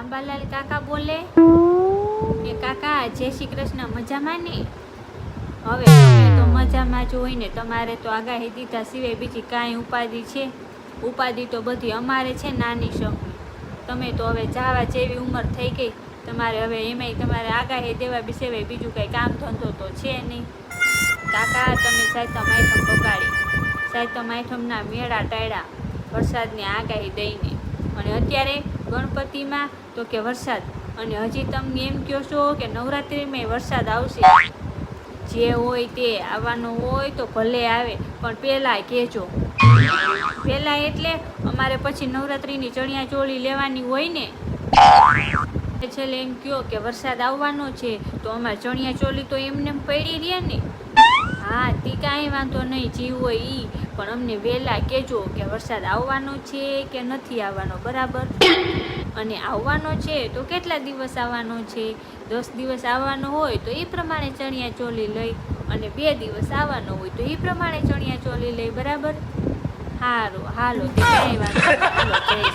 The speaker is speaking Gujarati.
આંબાલાલ કાકા બોલે કે, કાકા, જય શ્રી કૃષ્ણ, મજામાં ને? હવે તો મજામાં જ હોય ને, તમારે તો આગાહી દીધા સિવાય બીજી કાંઈ ઉપાધિ છે? ઉપાધિ તો બધી અમારે છે નાની શકું તમે તો હવે જાવા જેવી ઉંમર થઈ ગઈ. તમારે હવે એમાંય તમારે આગાહી દેવા બી સિવાય બીજું કાંઈ કામ ધંધો તો છે નહીં. કાકા, તમે સાયતમ આઈટમ બગાડી. સાયતમ આઈટમના મેળા ટાળ્યા વરસાદની આગાહી દઈને. અને અત્યારે ગણપતિમાં તો કે વરસાદ. અને હજી તમને એમ કહો છો કે નવરાત્રિમાં વરસાદ આવશે. જે હોય તે આવવાનું હોય તો ભલે આવે, પણ પહેલાં કહેજો. પહેલાં એટલે અમારે પછી નવરાત્રિની ચણિયા ચોળી લેવાની હોય ને? છેલ્લે એમ કહો કે વરસાદ આવવાનો છે, તો અમારે ચણિયા ચોળી તો એમને પડી રહે ને? હા કાંઈ વાંધો નહીં, જીવ હોય એ પણ અમને વહેલા કહેજો કે વરસાદ આવવાનો છે કે નથી આવવાનો, બરાબર? અને આવવાનો છે તો કેટલા દિવસ આવવાનો છે? દસ દિવસ આવવાનો હોય તો એ પ્રમાણે ચણિયા ચોલી લઈ અને બે દિવસ આવવાનો હોય તો એ પ્રમાણે ચણિયા ચોલી લઈ, બરાબર? સારું હાલો, તે કાંઈ વાંધો